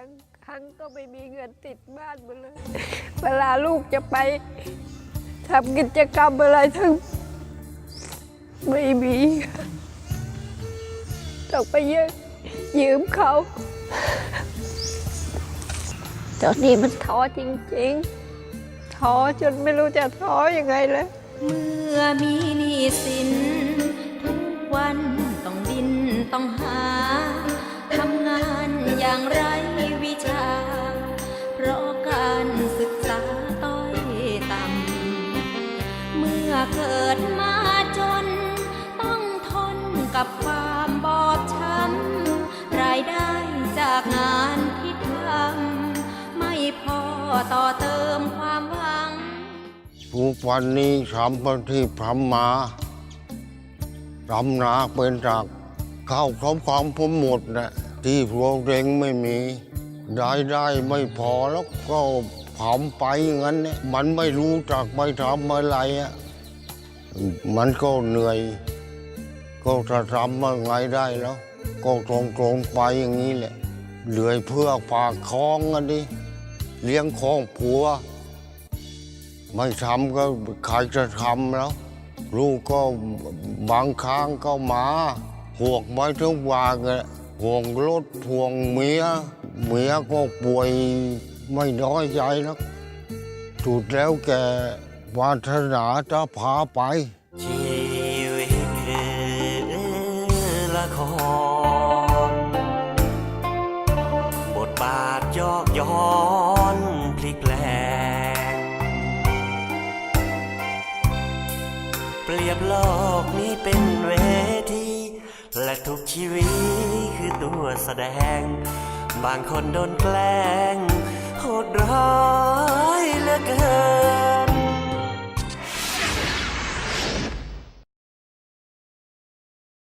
บางครั้งก็ไม่มีเงินติดบ้านมาเลย เวลาลูกจะไปทำกิจกรรมอะไรทั้งไม่มีต้องไปยืมยืมเขา ตอนนี้มันท้อจริงๆ ท้อจนไม่รู้จะท้อยังไงแล้วเมื่อมีหนี้สิน ทุกวันต้องดินต้องหา ทำงานอย่างไร เกิดมาจน ต้องทนกับความบอบช้ำ รายได้จากงานที่ทำ ไม่พอต่อเติมความหวัง ทุกวันนี้ทำเป็นที่ทำมาทำนาเป็นจากข้าวของความผมหมดนะที่พวกเร่งไม่มีรายได้ไม่พอแล้วก็ผอมไปงั้นเนี่ยมันไม่รู้จักไปทำอะไรอะ มันก็เหนื่อย ก็จะทำอะไรได้แล้ว ก็ตรงตรงๆไปอย่างนี้แหละ เหลือยเพื่อฝากคลองกันดิเลี้ยงคองผัว ไม่ทำก็ใครจะทำแล้ว ลูกก็บางครั้งก็มาห่วงไว้ทุกวันแหละห่วงรถห่วงเมีย เมียก็ป่วยไม่น้อยใจแล้วสุดแล้วแก วาสนาจะพาไป ชีวิตคือละคร บทบาทยอกย้อนพลิกแปลง เปรียบโลกนี้เป็นเวที และทุกชีวิตคือตัวแสดง บางคนโดนแกล้ง